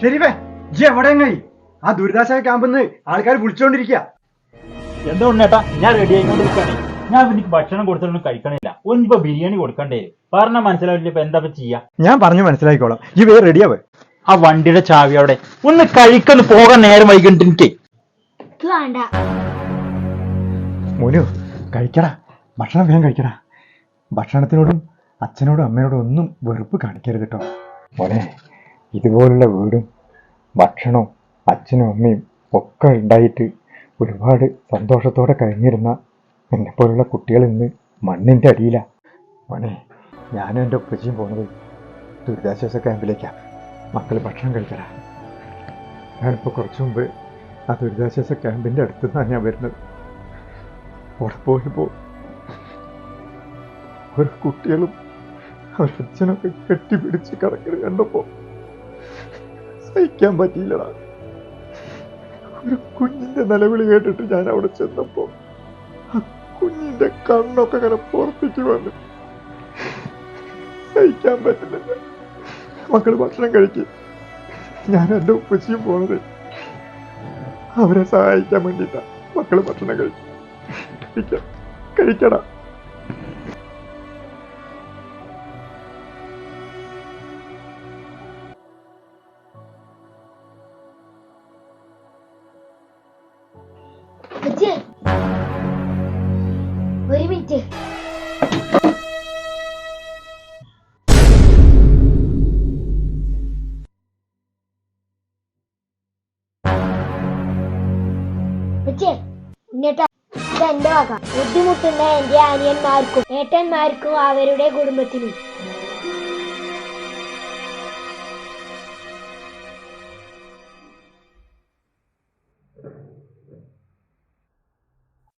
ഷെരീഫേ G എവിടെ ആ ദുരിതാശ്വാസ ക്യാമ്പിൽ നിന്ന് ആൾക്കാർ വിളിച്ചോണ്ടിരിക്കുക എന്താ ഉണ്ണേട്ടാ ഞാൻ റെഡി ആയിക്കൊണ്ടിരിക്കുകയാണ് ഞാൻ എനിക്ക് ഭക്ഷണം കൊടുത്തിട്ടൊന്നും കഴിക്കണില്ല. ഒന്നിപ്പോ ബിരിയാണി കൊടുക്കണ്ടേ? പറഞ്ഞ മനസ്സിലാവില്ല ഇപ്പൊ എന്താ ചെയ്യാ? ഞാൻ പറഞ്ഞു മനസ്സിലാക്കിക്കോളാം ഈ വേ റെഡിയാവേ ആ വണ്ടിയുടെ ചാവി അവിടെ. ഒന്ന് കഴിക്കൊന്ന് പോകാൻ നേരം വൈകിട്ട് എനിക്ക്. വേണ്ട. മോനു കഴിക്കടാ. ഭക്ഷണം വേഗം കഴിക്കടാ. ഭക്ഷണത്തിനോടും അച്ഛനോടും അമ്മയോടും ഒന്നും വെറുപ്പ് കാണിക്കരുത് കേട്ടോ. മോനെ ഇതുപോലുള്ള വീടും ഭക്ഷണവും അച്ഛനും അമ്മയും ഒക്കെ ഉണ്ടായിട്ട് ഒരുപാട് സന്തോഷത്തോടെ കഴിഞ്ഞിരുന്ന എന്നെപ്പോലുള്ള കുട്ടികൾ ഇന്ന് മണ്ണിന്റെ അടിയിലാണ് മോനെ ഞാനും എന്റെ ഉപ്പച്ചിയും പോകുന്നത് ദുരിതാശ്വാസ ക്യാമ്പിലേക്കാണ് മക്കൾ ഭക്ഷണം കഴിക്കടാ. ഞാനിപ്പോൾ കുറച്ച് മുമ്പ് ആ ദുരിതാശ്വാസ ക്യാമ്പിന്റെ അടുത്ത് നിന്നാണ് ഞാൻ വരുന്നത്. അവിടെ പോയപ്പോൾ ഒരു കുട്ടികളും അവരച്ഛനൊക്കെ കെട്ടിപ്പിടിച്ച് കിടക്കുന്നത് കണ്ടപ്പോ സഹിക്കാൻ പറ്റിയില്ലടാ. ഒരു കുഞ്ഞിന്റെ നിലവിളി കേട്ടിട്ട് ഞാൻ അവിടെ ചെന്നപ്പോ ആ കുഞ്ഞിന്റെ കണ്ണൊക്കെ ഇങ്ങനെ പുറത്തേക്ക് വന്നു സഹിക്കാൻ പറ്റുന്നില്ല മക്കൾ ഭക്ഷണം കഴിക്കും. ഞാൻ എന്റെ ഉപ്പച്ചിയും പോണത്. അവരെ സഹായിക്കാൻ വേണ്ടിട്ടാ മക്കൾ ഭക്ഷണം കഴിക്കും. കഴിക്കാം അച്ഛേ ഒരു മിനിറ്റ്. അച്ഛേ വക. ബുദ്ധിമുട്ടുന്ന എന്റെ അനിയന്മാർക്കും ഏട്ടന്മാർക്കും അവരുടെ കുടുംബത്തിനും.